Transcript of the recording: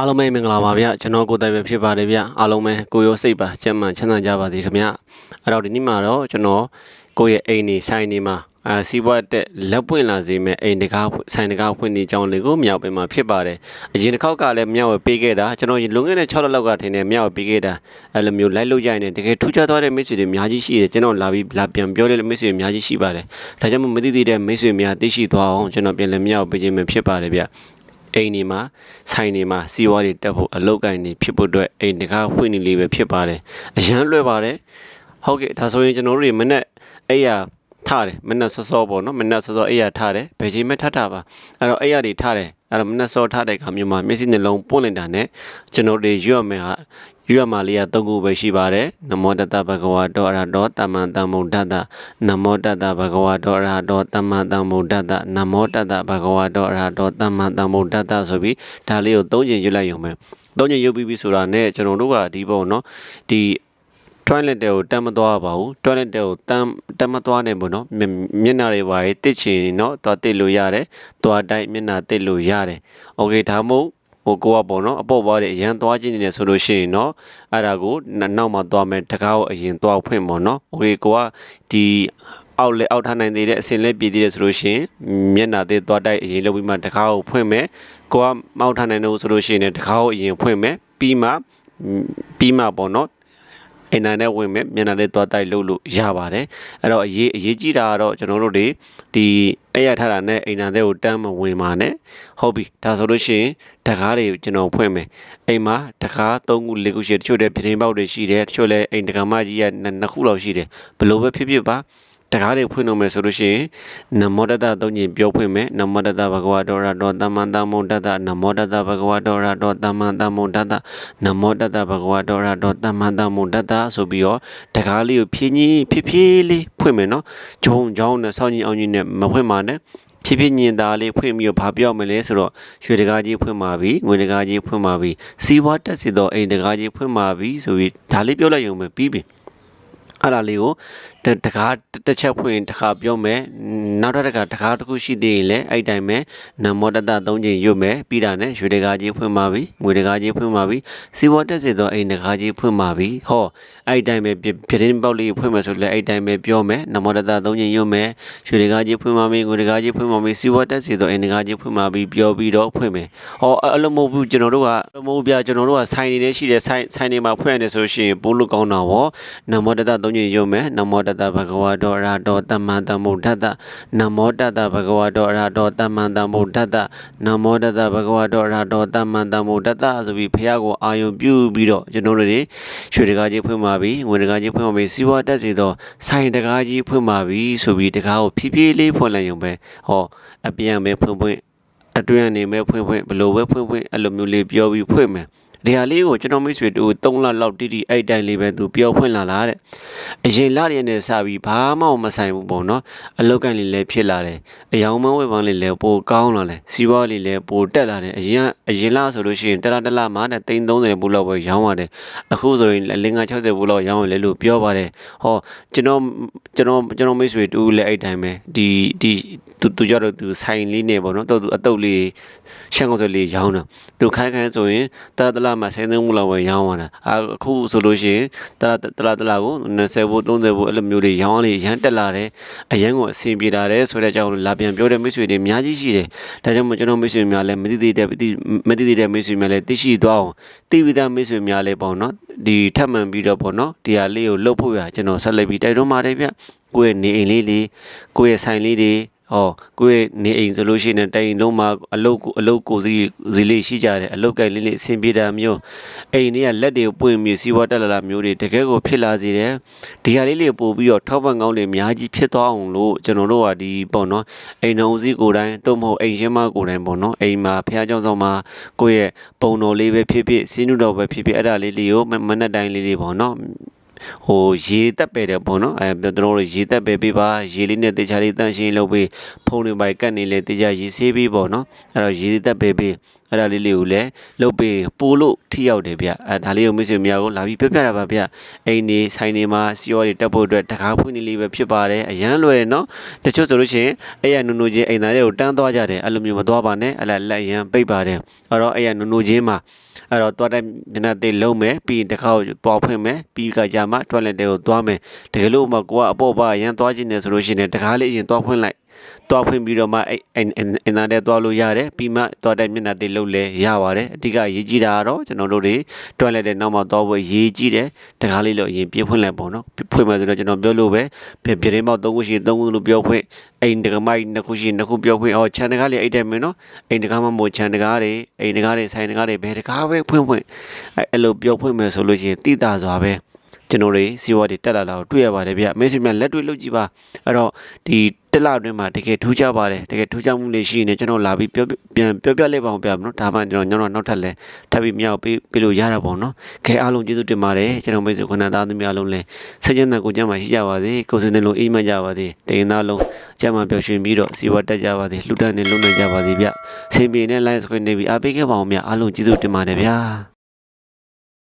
အားလုံးပဲမင်္ဂလာပါဗျကျွန်တော်ကိုယ်တိုင်ပဲဖြစ်ပါတယ်ဗျအားလုံးပဲကိုရောစိတ်ပါကျမ်းမှန်ချမ်းသာကြပါစေခင်ဗျအဲ့တော့ဒီနေ့မှာတော့ကျွန်တော်ကိုယ့်ရဲ့အိမ်နေဆိုင်နေမှာအာစီးပွားတက်လက်ပွင့်လာစေမဲ့အိမ်တကားဆိုင်တကားဖွင့်နေကြောင်းလေးကိုမြောက်ပေးမှာဖြစ်ပါတယ်အရင်တစ်ခေါက်ကလည်းမြောက်ဝယ်ပေးခဲ့တာကျွန်တော်လွန်ခဲ့တဲ့6လလောက်ကထင်တယ်မြောက်ဝယ်ပေးခဲ့တာအဲ့လိုမျိုးလိုက်လို့ရရင်တကယ်ထူးခြားသွားတဲ့မိတ်ဆွေတွေအများကြီးရှိတယ်ကျွန်တော်လာပြီးလာပြန်ပြောတဲ့မိတ်ဆွေတွေအများကြီးရှိပါတယ်ဒါကြောင့်မို့မသိသေးတဲ့မိတ်ဆွေများသိရှိသွားအောင်ကျွန်တော်ပြန်လည်မြောက်ပေးခြင်းပဲဖြစ်ပါတယ်ဗျ အိမ်ဒီမှာဆိုင်ဒီမှာစီဝါတွေတက်ဖို့အလောက်ကိုင်းနေဖြစ်ဖို့အတွက်အိမ်တကားဖွင့်နေလေးပဲဖြစ်ပါတယ်အရန်လွယ်ပါတယ်ဟုတ်ကဲ့ဒါဆိုရင်ကျွန်တော်တို့တွေမနေ့အဲ့ရ ထားတယ်မနေ့စောစောပေါ့နော်မနေ့စောစောအဲ့ရထားတယ်ဘယ်ချိန်မှထထားပါအဲ့တော့အဲ့ရတွေထားတယ်အဲ့တော့မနေ့စောထားတဲ့ခါမျိုးမှာမျက်စိနှလုံးပွင့်လိုက်တာနဲ့ကျွန်တော်တို့ရွတ်မယ်ဟာရွတ်မာလေးက၃ခုပဲရှိပါတယ်နမောတတဘဂဝါတောအရဟတောတမ္မံတမ္မုဒ္ဒတနမောတတဘဂဝါတောအရဟတောတမ္မံတမ္မုဒ္ဒတနမောတတဘဂဝါတောအရဟတောတမ္မံတမ္မုဒ္ဒတဆိုပြီးဒါလေးကို၃ချိန်ရွတ်လိုက်ရုံပဲ၃ချိန်ရွတ်ပြီးပြီဆိုတာနဲ့ကျွန်တော်တို့ကဒီပုံနော်ဒီ toilet တဲ့ကိုတမ်းမသွားပါဘူး toilet တဲ့ကိုတမ်းတမ်းမသွားနဲ့ပေါ့နော်မျက်မျက်နှာတွေပါရေးတစ်ချင်နော်သွားတစ်လို့ရတယ်သွားတိုက်မျက်နှာတစ်လို့ရတယ်โอเคဒါမို့ဟိုကိုကပေါ့နော်အပေါ့ပွားတွေအရန်သွားခြင်းနေတယ်ဆိုလို့ရှိရင်တော့အဲ့ဒါကိုနောက်မှသွားမယ်တကားကိုအရင်သွားဖွင့်ပေါ့နော်โอเคကိုကဒီအောက်လေအောက်ထားနိုင်သေးတဲ့အစင်လက်ပြည်သေးတယ်ဆိုလို့ရှိရင်မျက်နှာသေးသွားတိုက်အရင်လုပ်ပြီးမှတကားကိုဖွင့်မယ်ကိုကမောက်ထားနိုင်လို့ဆိုလို့ရှိရင်တကားကိုအရင်ဖွင့်မယ်ပြီးမှပြီးမှပေါ့နော် အင်တာနက်ဝင်မဲ့မျက်နှာလေးသွားတိုက်လို့လို့ရပါတယ်အဲ့တော့အရေးအရေးကြီးတာကတော့ကျွန်တော်တို့တွေဒီအဲ့ရထားတာနဲ့အင်တာနက်ကိုတန်းမဝင်ပါနဲ့ဟုတ်ပြီဒါဆိုလို့ရှိရင်တကားတွေကျွန်တော်ဖွင့်မယ်အိမ်မှာတကား၃ခု၄ခုရှိတယ်တချို့တဲ့ပြတင်းပေါက်တွေရှိတယ်တချို့လည်းအိမ်တကာမကြီးကနှစ်ခုလောက်ရှိတယ်ဘလို့ပဲဖြစ်ဖြစ်ပါ တကားတွေဖွင့်လို့မယ်ဆိုလို့ရှိရင်နမောတတသုံးညင်ပြောဖွင့်မယ်နမောတတဘဂဝါတောရတောတမ္မန္တမုန်တတနမောတတဘဂဝါတောရတောတမ္မန္တမုန်တတနမောတတဘဂဝါတောရတောတမ္မန္တမုန်တတဆိုပြီးတော့တကားလေးကိုဖြည်းဖြည်းဖြည်းဖြည်းလေးဖွင့်မယ်နော်ဂျုံဂျောင်းနဲ့စောင်းကြီးအောင်ကြီးနဲ့မဖွင့်ပါနဲ့ဖြည်းဖြည်းညင်သားလေးဖွင့်ပြီးတော့ဘာပြောမလဲဆိုတော့ရွှေတကားကြီးဖွင့်ပါပြီငွေတကားကြီးဖွင့်ပါပြီစီးပွားတက်စီတော့အိမ်တကားကြီးဖွင့်ပါပြီဆိုပြီးဒါလေးပြောလိုက်ရုံပဲပြီးပြီအဲ့ဒါလေးကို တတကားတစ်ချက်ဖွင့်ရင်တစ်ခါပြောမယ်နောက်တစ်ခါတကားတစ်ခုရှိသေးရင်လည်းအဲ့တိုင်းပဲနမောတတသုံးချိန်ရွတ်မယ်ပြီးတာနဲ့ရွှေတကားကြီးဖွင့်ပါပြီငွေတကားကြီးဖွင့်ပါပြီစီဝတ်တက်စေတော့အိမ်တကားကြီးဖွင့်ပါပြီဟောအဲ့တိုင်းပဲပြတင်းပေါက်လေးဖွင့်မယ်ဆိုလည်းအဲ့တိုင်းပဲပြောမယ်နမောတတသုံးချိန်ရွတ်မယ်ရွှေတကားကြီးဖွင့်ပါပြီငွေတကားကြီးဖွင့်ပါပြီစီဝတ်တက်စေတော့အိမ်တကားကြီးဖွင့်ပါပြီပြောပြီးတော့ဖွင့်မယ်ဟောအဲ့လိုမဟုတ်ဘူးကျွန်တော်တို့ကအလိုမဟုတ်ပြကျွန်တော်တို့ကဆိုင်နေနေရှိတဲ့ဆိုင်ဆိုင်နေမှာဖွင့်ရတယ်ဆိုရှင်ပိုးလို့ကောင်းတာဗောနမောတတသုံးချိန်ရွတ်မယ်နမောတတဘဂဝါတောအရဟတောတမ္မန္တမုဒ္ဒတနမောတတဘဂဝါတောအရဟတောတမ္မန္တမုဒ္ဒတနမောတတဘဂဝါတောအရဟတောတမ္မန္တမုဒ္ဒတဆိုပြီးဖះကိုအာယုံပြုပြီးတော့ကျွန်တော်တို့တွေရွှေတကားကြီးဖွင့်ပါပြီငွေတကားကြီးဖွင့်ပါပြီစီးပွားတက်စီတော့ဆိုင်တကားကြီးဖွင့်ပါပြီဆိုပြီးတကားကိုဖြည်းဖြည်းလေးဖွင့်လိုက်ရုံပဲဟောအပြန်ပဲဖွင့်ဖွင့်အတွင်းအနေမဲ့ဖွင့်ဖွင့်ဘလို့ပဲဖွင့်ဖွင့်အဲ့လိုမျိုးလေးပြောပြီးဖွင့်မယ် ဒီဟာလေးကိုကျွန်တော်မိတ်ဆွေတူ3လလောက်တိတိအဲ့တိုင်းလေးပဲသူပြောဖွင့်လာလားတဲ့အရင်လရည်နဲ့စပြီးဘာမှမဆိုင်ဘူးပေါ့နော်အလောက်ကန်လေးလည်းဖြစ်လာတယ်အယောင်မဝေပန်းလေးလည်းပိုကောင်းလာတယ်စီးပွားလေးလည်းပိုတက်လာတယ်အရင်အရင်လဆိုလို့ရှိရင်တလားတလားမှနဲ့330ဘူးလောက်ပဲရောင်းရတယ်အခုဆိုရင်560ဘူးလောက်ရောင်းရလေလို့ပြောပါတယ်ဟောကျွန်တော်ကျွန်တော်ကျွန်တော်မိတ်ဆွေတူလည်းအဲ့တိုင်းပဲဒီဒီသူသူကြတော့သူဆိုင်လေးနေပေါ့နော်တော့သူအတုပ်လေးရှမ်းကောက်စလေးရောင်းတာသူခိုင်းခိုင်းဆိုရင်တလားတလားမှဆိုင်သုံးမှုလောက်ပဲရောင်းရတာအခုဆိုလို့ရှိရင်တလားတလားတလားကို20ဘူး30ဘူးအဲ့လိုမျိုးတွေရောင်းလေးရမ်းတက်လာတယ်အရန်ကိုအဆင်ပြေလာတယ်ဆိုတဲ့အကြောင်းလာပြန်ပြောတဲ့မိတ်ဆွေတွေအများကြီးရှိတယ်ဒါကြောင့်မို့ကျွန်တော်မိတ်ဆွေများလည်းမသိသေးတဲ့မသိသေးတဲ့မိတ်ဆွေများလည်းသိရှိသွားအောင်သိပြီးသားမိတ်ဆွေများလည်းပေါ့နော်ဒီထပ်မံပြီးတော့ပေါ့နော်ဒီဟာလေးကိုလှုပ်ဖို့ရကျွန်တော်ဆက်လက်ပြီးတိုက်တွန်းပါတယ်ဗျကိုယ့်ရဲ့နေအိမ်လေးလေးကိုယ့်ရဲ့ဆိုင်လေးတွေ ဟောကိုယ့်ရဲ့နေအိမ်ဆိုလို့ရှိရင်တိုင်လုံးမှာအလုတ်အလုတ်ကိုစီစီလေးရှိကြတယ်အလုတ်ကလေးလေးအဆင်ပြေတာမျိုးအိမ်တွေကလက်တွေပွင့်ပြီးစီးပွားတက်လာတာမျိုးတွေတကယ်ကိုဖြစ်လာစေတယ်ဒီဟာလေးလေးပို့ပြီးတော့ထောက်ပံ့ကောင်းတွေအများကြီးဖြစ်သွားအောင်လို့ကျွန်တော်တို့ကဒီပေါ့နော်အိမ်တော်ဦးစီးကိုယ်တိုင်သို့မဟုတ်အိမ်ရှင်းမကိုယ်တိုင်ပေါ့နော်အိမ်မှာဖះเจ้าဆောင်မှာကိုယ့်ရဲ့ပုံတော်လေးပဲဖြစ်ဖြစ်စီးနုတော်ပဲဖြစ်ဖြစ်အဲ့ဒါလေးလေးကိုမနက်တိုင်းလေးလေးပေါ့နော် ဟိုရေတက်ပဲတယ်ပေါ့နော်အဲကျွန်တော်တို့ရေတက်ပဲပေးပါရေလေးနဲ့တေချာလေးတန့်ရှင်းလုပ်ပေးဖုန်းတွေပိုက်ကတ်နေလေတေချာရေဆေးပေးပေါ့နော်အဲ့တော့ရေတက်ပဲပေး အဲ့ဒါလေးလေးကိုလည်းလုတ်ပေးပို့လို့ထိရောက်တယ်ဗျအဲဒါလေးကိုမိတ်ဆွေများကိုလာပြီးပြောပြတာပါဗျအိမ်နေဆိုင်နေမှာစီရောတွေတက်ဖို့အတွက်တကားဖွင့်နေလေးပဲဖြစ်ပါတယ်အရန်လွယ်တယ်နော်တချို့ဆိုလို့ရှိရင်အဲ့ရနုနုချင်းအိမ်သားတွေကိုတန်းသွားကြတယ်အဲ့လိုမျိုးမသွားပါနဲ့အဲ့လက်လက်ရန်ပိတ်ပါတယ်အဲ့တော့အဲ့ရနုနုချင်းမှာအဲ့တော့သွားတဲ့မျက်နှာသေးလုံးမယ်ပြီးရင်တစ်ခါကိုပွားဖွင့်မယ်ပြီးကကြမှာ toilet တွေကိုသွားမယ်တကယ်လို့မှကိုကအပေါ့ပါရန်သွားခြင်းနေဆိုလို့ရှိရင်တကားလေးအရင်သွားဖွင့်လိုက် သွားဖွင့်ပြီးတော့မှအဲ့အင်အင်နာတဲ့သွားလို့ရတယ်ပြီးမှသွားတဲ့မျက်နှာသေးလုံးလဲရပါတယ်အဓိကရေးကြည့်တာကတော့ကျွန်တော်တို့တွေ toilet တဲ့နောက်မှသွားဖို့ရေးကြည့်တယ်တကားလေးလို့အရင်ပြဖွင့်လိုက်ပေါ့နော်ဖွင့်မှဆိုတော့ကျွန်တော်ပြောလို့ပဲပြပြင်းမောက်၃ခုရှိ၃ခုလို့ပြောဖွင့်အိမ်တကမိုက်နှစ်ခုရှိနှစ်ခုပြောဖွင့်အော်ခြံတကားလေးအိတ်တယ်မင်းနော်အိမ်တကားမှမို့ခြံတကားတွေအိမ်တကားတွေဆိုင်တကားတွေဘယ်တကားပဲဖွင့်ဖွင့်အဲ့အဲ့လိုပြောဖွင့်မယ်ဆိုလို့ရှိရင်တိတာစွာပဲကျွန်တော်တွေစီဝါတွေတက်လာတာကိုတွေ့ရပါတယ်ဗျမိတ်ဆွေများလက်တွေ့လုပ်ကြည့်ပါအဲ့တော့ဒီ တက်လာတွင်မှာတကယ်ထူးခြားပါတယ်တကယ်ထူးခြားမှုလေးရှိနေကျွန်တော်လာပြီးပြောပြန်ပြောပြလိုက်ပါအောင်ပြမနော်ဒါမှကျွန်တော်ညောင်းတော့နောက်ထပ်လဲထပ်ပြီးမြောက်ပြီးပြလို့ရတာပေါ့နော်ခဲအားလုံးကျေးဇူးတင်ပါတယ်ကျွန်တော်မိတ်ဆွေခဏသားသမီးအားလုံးလဲဆက်ကျန်တဲ့ကိုကြမ်းမှာရှိကြပါစေကိုယ်စင်းတဲ့လုံးအိမ်မကြပါစေတရင်သားလုံးကြမ်းမှာပျော်ရွှင်ပြီးတော့စီဝါတက်ကြပါစေလှူဒန်းနေလုံနိုင်ကြပါစေဗျဆေးပြေနဲ့ live screen နေပြီးအားပေးခဲ့ပါအောင်ဗျအားလုံးကျေးဇူးတင်ပါတယ်ဗျာ